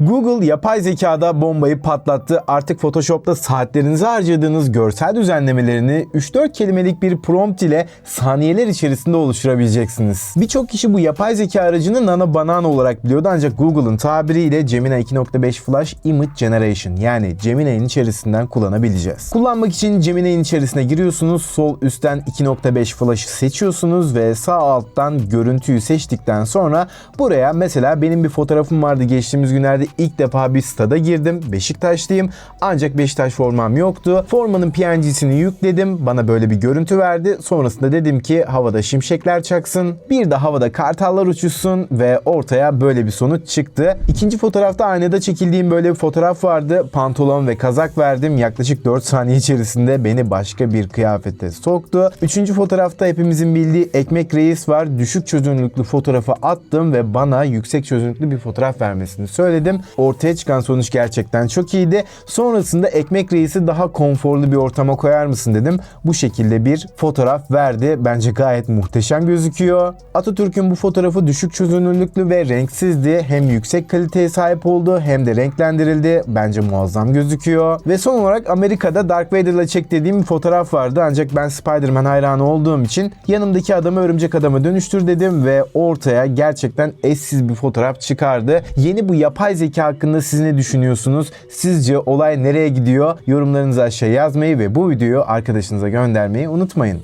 Google yapay zekada bombayı patlattı. Artık Photoshop'ta saatlerinizi harcadığınız görsel düzenlemelerini 3-4 kelimelik bir prompt ile saniyeler içerisinde oluşturabileceksiniz. Birçok kişi bu yapay zeka aracını Nano Banana olarak biliyordu ancak Google'ın tabiriyle Gemini 2.5 Flash Image Generation yani Gemini'nin içerisinden kullanabileceğiz. Kullanmak için Gemini'nin içerisine giriyorsunuz. Sol üstten 2.5 Flash'ı seçiyorsunuz ve sağ alttan görüntüyü seçtikten sonra buraya mesela benim bir fotoğrafım vardı geçtiğimiz günlerde ilk defa bir stada girdim. Beşiktaşlıyım ancak Beşiktaş formam yoktu. Formanın PNG'sini yükledim. Bana böyle bir görüntü verdi. Sonrasında dedim ki havada şimşekler çaksın. Bir de havada kartallar uçuşsun ve ortaya böyle bir sonuç çıktı. İkinci fotoğrafta aynada çekildiğim böyle bir fotoğraf vardı. Pantolon ve kazak verdim. Yaklaşık 4 saniye içerisinde beni başka bir kıyafete soktu. Üçüncü fotoğrafta hepimizin bildiği ekmek reis var. Düşük çözünürlüklü fotoğrafı attım ve bana yüksek çözünürlüklü bir fotoğraf vermesini söyledim. Ortaya çıkan sonuç gerçekten çok iyiydi. Sonrasında ekmek reisi daha konforlu bir ortama koyar mısın dedim. Bu şekilde bir fotoğraf verdi. Bence gayet muhteşem gözüküyor. Atatürk'ün bu fotoğrafı düşük çözünürlüklü ve renksizdi. Hem yüksek kaliteye sahip oldu hem de renklendirildi. Bence muazzam gözüküyor. Ve son olarak Amerika'da Dark Vader'la çektirdiğim bir fotoğraf vardı. Ancak ben Spider-Man hayranı olduğum için yanımdaki adamı örümcek adama dönüştür dedim ve ortaya gerçekten eşsiz bir fotoğraf çıkardı. Yeni bu yapay zeka hakkında siz ne düşünüyorsunuz? Sizce olay nereye gidiyor? Yorumlarınızı aşağıya yazmayı ve bu videoyu arkadaşınıza göndermeyi unutmayın.